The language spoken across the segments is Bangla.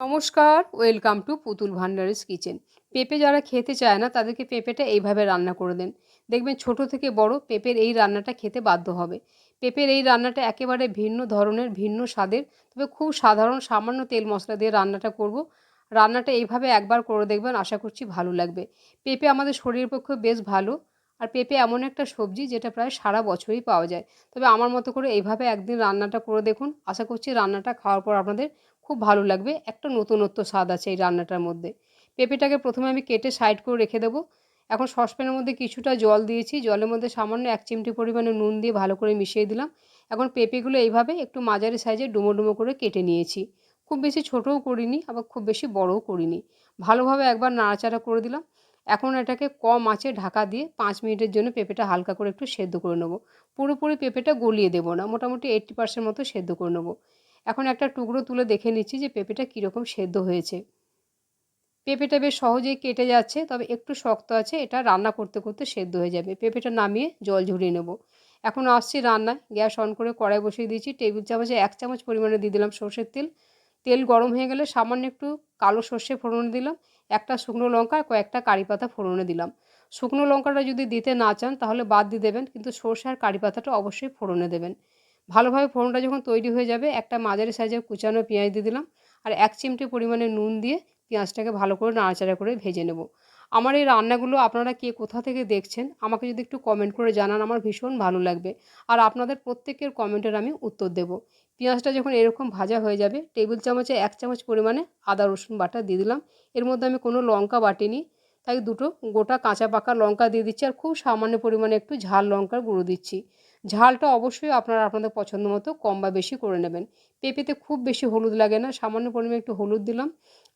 নমস্কার, ওয়েলকাম টু পুতুল ভান্ডারিস কিচেন। পেঁপে যারা খেতে চায় না, তাদেরকে পেঁপেটা এইভাবে রান্না করে দেন। দেখবেন ছোট থেকে বড় পেঁপের এই রান্নাটা খেতে বাধ্য হবে। পেঁপের এই রান্নাটা একেবারে ভিন্ন ধরনের, ভিন্ন স্বাদের, তবে খুব সাধারণ, সামান্য তেল মশলা দিয়ে রান্নাটা করব। রান্নাটা এইভাবে একবার করে দেখবেন, আশা করছি ভালো লাগবে। পেঁপে আমাদের শরীরের পক্ষে বেশ ভালো। আর পেঁপে এমন একটা সবজি যেটা প্রায় সারা বছরই পাওয়া যায়। তবে আমার মতো করে এইভাবে একদিন রান্নাটা করে দেখুন। আশা করছি রান্নাটা খাওয়ার পর আপনাদের খুব ভালো লাগবে। একটা নতুনত্ব স্বাদ আছে এই রান্নাটার মধ্যে। পেঁপেটাকে প্রথমে আমি কেটে সাইড করে রেখে দেবো। এখন সসপ্যানের মধ্যে কিছুটা জল দিয়েছি। জলের মধ্যে সামান্য এক চিমটি পরিমাণে নুন দিয়ে ভালো করে মিশিয়ে দিলাম। এখন পেঁপেগুলো এইভাবে একটু মাঝারি সাইজে ডুমো ডুমো করে কেটে নিয়েছি। খুব বেশি ছোটও করিনি, আবার খুব বেশি বড়ও করিনি। ভালোভাবে একবার নাড়াচাড়া করে দিলাম। এখন এটাকে কম আঁচে ঢাকা দিয়ে পাঁচ মিনিটের জন্য পেঁপেটা হালকা করে একটু সেদ্ধ করে নেব। পুরোপুরি পেঁপেটা গলিয়ে দেবো না, মোটামুটি এইট্টি পার্সেন্ট মতো সেদ্ধ করে নেব। এখন একটা টুকরো তুলে দেখে নিচ্ছি যে পেঁপেটা কীরকম সেদ্ধ হয়েছে। পেঁপেটা বেশ সহজেই কেটে যাচ্ছে, তবে একটু শক্ত আছে, এটা রান্না করতে করতে সেদ্ধ হয়ে যাবে। পেঁপেটা নামিয়ে জল ঝরিয়ে নেব। এখন আসছি রান্নায়। গ্যাস অন করে কড়াই বসিয়ে দিয়েছি। টেবিল চামচে এক চামচ পরিমাণে দিয়ে দিলাম সর্ষের তেল। তেল গরম হয়ে গেলে সামান্য একটু কালো সর্ষে ফোড়নে দিলাম। একটা শুকনো লঙ্কা কয়েকটা কারি পাতা ফোড়নে দিলাম। শুকনো লঙ্কাটা যদি দিতে না চান তাহলে বাদ দিয়ে দেবেন, কিন্তু সর্ষে আর কারি পাতাটা অবশ্যই ফোড়নে দেবেন। ভালোভাবে ফোড়নটা যখন তৈরি হয়ে যাবে, একটা মাঝারি সাইজের কুচানো পেঁয়াজ দিয়ে দিলাম আর এক চিমটি পরিমাণে নুন দিয়ে পেঁয়াজটাকে ভালো করে নাড়াচাড়া করে ভেজে নেব। আমার এই রান্নাগুলো আপনারা কে কোথা থেকে দেখছেন, আমাকে যদি একটু কমেন্ট করে জানান, আমার ভীষণ ভালো লাগবে। আর আপনাদের প্রত্যেকের কমেন্টের আমি উত্তর দেব। পেঁয়াজটা যখন এরকম ভাজা হয়ে যাবে টেবিল চামচে এক চামচ পরিমাণে আদা, রসুন বাটা দিয়ে দিলাম। এর মধ্যে আমি কোনো লঙ্কা বাটিনি, তাই দুটো গোটা কাঁচা পাকা লঙ্কা দিয়ে দিচ্ছি আর খুব সামান্য পরিমাণে একটু ঝাল লঙ্কার গুঁড়ো দিচ্ছি। ঝালটা অবশ্যই আপনারা আপনাদের পছন্দ মতো কম বা বেশি করে নেবেন। পেঁপেতে খুব বেশি হলুদ লাগে না, সামান্য পরিমাণে একটু হলুদ দিলাম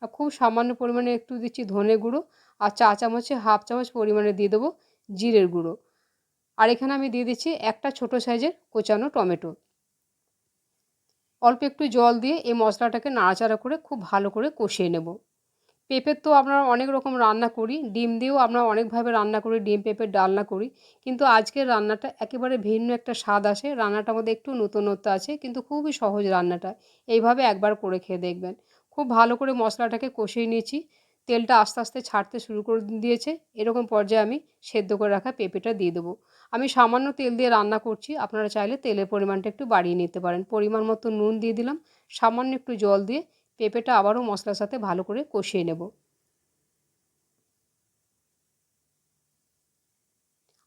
আর খুব সামান্য পরিমাণে একটু দিচ্ছি ধনে গুঁড়ো আর চা চামচে হাফ চামচ পরিমাণে দিয়ে দেবো জিরের গুঁড়ো। আর এখানে আমি দিয়ে দিচ্ছি একটা ছোট সাইজের কোচানো টমেটো। অল্প একটু জল দিয়ে এই মশলাটাকে নাড়াচাড়া করে খুব ভালো করে কষিয়ে নেব। পেঁপের তো আমরা অনেক রকম রান্না করি, ডিম দিয়েও আমরা অনেকভাবে রান্না করি, ডিম, পেঁপের ডালনা করি। কিন্তু আজকের রান্নাটা একেবারে ভিন্ন একটা স্বাদ আসে, রান্নাটার মধ্যে একটু নতুনত্ব আছে, কিন্তু খুবই সহজ রান্নাটা। এইভাবে একবার করে খেয়ে দেখবেন। খুব ভালো করে মশলাটাকে কষিয়ে নিয়েছি, তেলটা আস্তে আস্তে ছাড়তে শুরু করে দিয়েছে, এরকম পর্যায়ে আমি সেদ্ধ করে রাখা পেঁপেটা দিয়ে দেবো। আমি সামান্য তেল দিয়ে রান্না করছি, আপনারা চাইলে তেলের পরিমাণটা একটু বাড়িয়ে নিতে পারেন। পরিমাণ মতো নুন দিয়ে দিলাম, সামান্য একটু জল দিয়ে পেঁপেটা আবারও মশলার সাথে ভালো করে কষিয়ে নেব।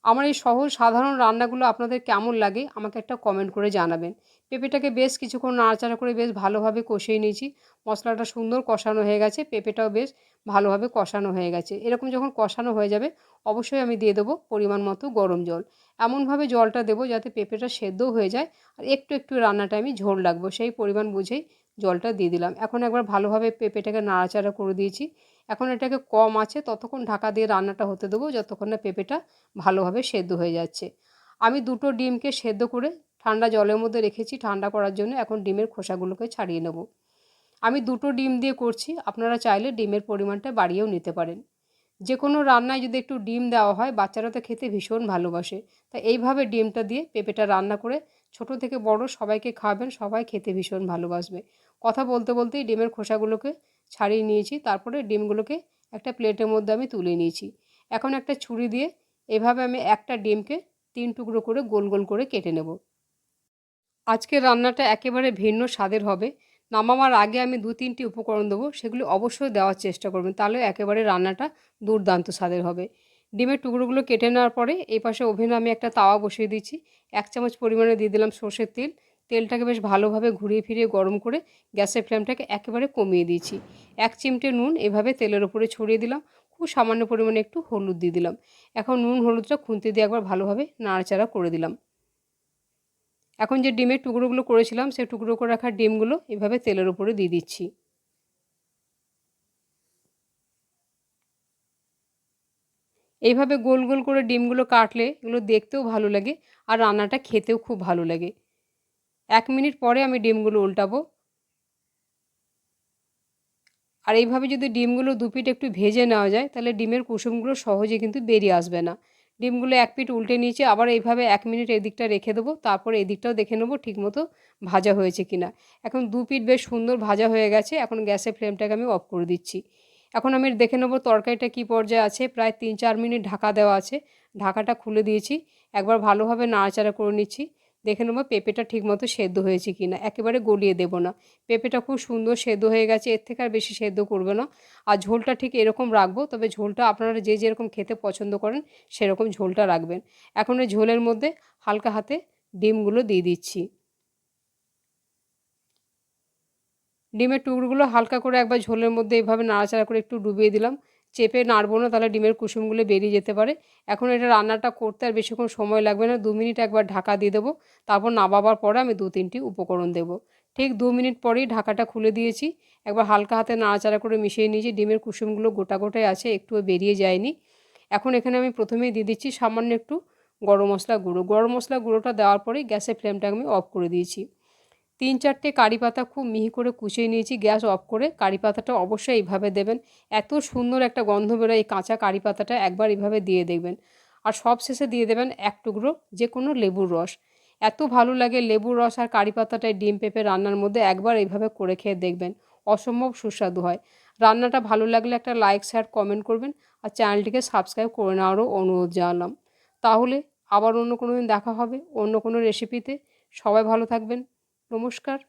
আমার এই সহজ সাধারণ রান্নাগুলো আপনাদের কেমন লাগে আমাকে একটা কমেন্ট করে জানাবেন। পেঁপেটাকে বেশ কিছুক্ষণ নাড়াচাড়া করে বেশ ভালোভাবে কষিয়ে নিয়েছি। মশলাটা সুন্দর কষানো হয়ে গেছে, পেঁপেটাও বেশ ভালোভাবে কষানো হয়ে গেছে। এরকম যখন কষানো হয়ে যাবে, অবশ্যই আমি দিয়ে দেবো পরিমাণ মতো গরম জল। এমনভাবে জলটা দেবো যাতে পেঁপেটা সেদ্ধও হয়ে যায় আর একটু একটু রান্নাটা আমি ঝোল রাখব, সেই পরিমাণ বুঝেই জলটা দিয়ে দিলাম। এখন একবার ভালোভাবে পেঁপেটাকে নাড়াচাড়া করে দিয়েছি। এখন এটাকে কম আছে ততক্ষণ ঢাকা দিয়ে রান্নাটা হতে দেবো যতক্ষণ না পেঁপেটা ভালোভাবে সেদ্ধ হয়ে যাচ্ছে। আমি দুটো ডিমকে সেদ্ধ করে ঠান্ডা জলের মধ্যে রেখেছি ঠান্ডা করার জন্য। এখন ডিমের খোসাগুলোকে ছাড়িয়ে নেব। আমি দুটো ডিম দিয়ে করছি। আপনারা চাইলে ডিমের পরিমাণটা বাড়িয়েও নিতে পারেন। যে কোনো রান্নায় যদি একটু ডিম দেওয়া হয়, বাচ্চারা তো খেতে ভীষণ ভালোবাসে। তা এইভাবে ডিমটা দিয়ে পেঁপেটা রান্না করে ছোট থেকে বড় সবাইকে খাওয়াবেন, সবাই খেতে ভীষণ ভালোবাসবে। কথা বলতে বলতেই ডিমের খোসাগুলোকে ছাড়িয়ে নিয়েছি, তারপরে ডিমগুলোকে একটা প্লেটের মধ্যে আমি তুলে নিয়েছি। এখন একটা ছুরি দিয়ে এভাবে আমি একটা ডিমকে তিন টুকরো করে গোল গোল করে কেটে নেব। আজকের রান্নাটা একেবারে ভিন্ন স্বাদের হবে। নামাবার আগে আমি দু তিনটি উপকরণ দেবো, সেগুলি অবশ্যই দেওয়ার চেষ্টা করবেন। তাহলে একেবারে রান্নাটা দুর্দান্ত স্বাদের হবে। ডিমের টুকরোগুলো কেটে নেওয়ার পরে এই পাশে ওভেনে আমি একটা তাওয়া বসিয়ে দিচ্ছি। এক চামচ পরিমাণে দিয়ে দিলাম সর্ষের তেল। তেলটাকে বেশ ভালোভাবে ঘুরিয়ে ফিরিয়ে গরম করে গ্যাসের ফ্লেমটাকে একেবারে কমিয়ে দিয়েছি এক চিমটে নুন এভাবে তেলের ওপরে ছড়িয়ে দিলাম। খুব সামান্য পরিমাণে একটু হলুদ দিয়ে দিলাম। এখন নুন হলুদটা খুন্তি দিয়ে একবার ভালোভাবে নাড়াচাড়া করে দিলাম। এখন যে ডিমের টুকরোগুলো করেছিলাম, সেই টুকরো করে রাখা ডিমগুলো এভাবে তেলের উপরে দিয়ে দিচ্ছি। এইভাবে গোল গোল করে ডিমগুলো কাটলে এগুলো দেখতেও ভালো লাগে আর রান্নাটা খেতেও খুব ভালো লাগে। এক মিনিট পরে আমি ডিমগুলো উল্টাবো। আর এইভাবে যদি ডিমগুলো দুপিট একটু ভেজে নেওয়া যায়, তাহলে ডিমের কুসুমগুলো সহজে কিন্তু বেরিয়ে আসবে না। ডিমগুলো এক পিঠ উল্টে নিয়েছি, আবার এইভাবে এক মিনিট এদিকটা রেখে দেবো, তারপরে এদিকটাও দেখে নেব ঠিকমতো ভাজা হয়েছে কি না এখন দু পিঠ বেশ সুন্দর ভাজা হয়ে গেছে, এখন গ্যাসের ফ্লেমটাকে আমি অফ করে দিচ্ছি। এখন আমি দেখে নেব তরকারিটা কী পর্যায়ে আছে, প্রায় তিন চার মিনিট ঢাকা দেওয়া আছে, ঢাকাটা খুলে দিয়েছি, একবার ভালোভাবে নাড়াচাড়া করে নিচ্ছি। দেখে নেব পেঁপেটা ঠিকমতো সেদ্ধ হয়েছে কি না একেবারে গলিয়ে দেবো না। পেঁপেটা খুব সুন্দর সেদ্ধ হয়ে গেছে, এর থেকে আর বেশি সেদ্ধ করবে না। আর ঝোলটা ঠিক এরকম রাখব, তবে ঝোলটা আপনারা যে যেরকম খেতে পছন্দ করেন সেরকম ঝোলটা রাখবেন। এখন এই ঝোলের মধ্যে হালকা হাতে ডিমগুলো দিয়ে দিচ্ছি। ডিমের টুকরোগুলো হালকা করে একবার ঝোলের মধ্যে এইভাবে নাড়াচাড়া করে একটু ডুবিয়ে দিলাম। চেপে নাড়বো না, তাহলে ডিমের কুসুমগুলো বেরিয়ে যেতে পারে। এখন এটা রান্নাটা করতে আর বেশিক্ষণ সময় লাগবে না। দু মিনিট একবার ঢাকা দিয়ে দেবো। তারপর নামাবার পরে আমি দু তিনটি উপকরণ দেব। ঠিক দু মিনিট পরেই ঢাকাটা খুলে দিয়েছি। একবার হালকা হাতে নাড়াচাড়া করে মিশিয়ে নিয়েছি। ডিমের কুসুমগুলো গোটা গোটায় আছে, একটুও বেরিয়ে যায়নি। এখন এখানে আমি প্রথমেই দিয়ে দিচ্ছি সামান্য একটু গরম মশলা গুঁড়ো। গরম মশলা গুঁড়োটা দেওয়ার পরেই গ্যাসের ফ্লেমটা আমি অফ করে দিয়েছি। তিন চারটে কারি পাতা খুব মিহি করে কুচিয়ে নিয়েছি, গ্যাস অফ করে। কারি পাতাটা অবশ্যই এইভাবে দেবেন। এত সুন্দর একটা গন্ধ বেরোয় এই কাঁচা কারি পাতাটা, একবার এইভাবে দিয়ে দেখবেন। আর সব শেষে দিয়ে দেবেন এক টুকরো যে কোনো লেবুর রস। এত ভালো লাগে লেবুর রস আর কারি পাতাটায় ডিম পেঁপে রান্নার মধ্যে একবার এইভাবে করে খেয়ে দেখবেন। অসম্ভব সুস্বাদু হয়। রান্নাটা ভালো লাগলে একটা লাইক শেয়ার কমেন্ট করবেন। আর চ্যানেলটিকে সাবস্ক্রাইব করে নেওয়ারও অনুরোধ জানালাম। তাহলে আবার অন্য কোনো দিন দেখা হবে অন্য কোনো রেসিপিতে সবাই ভালো থাকবেন। নমস্কার।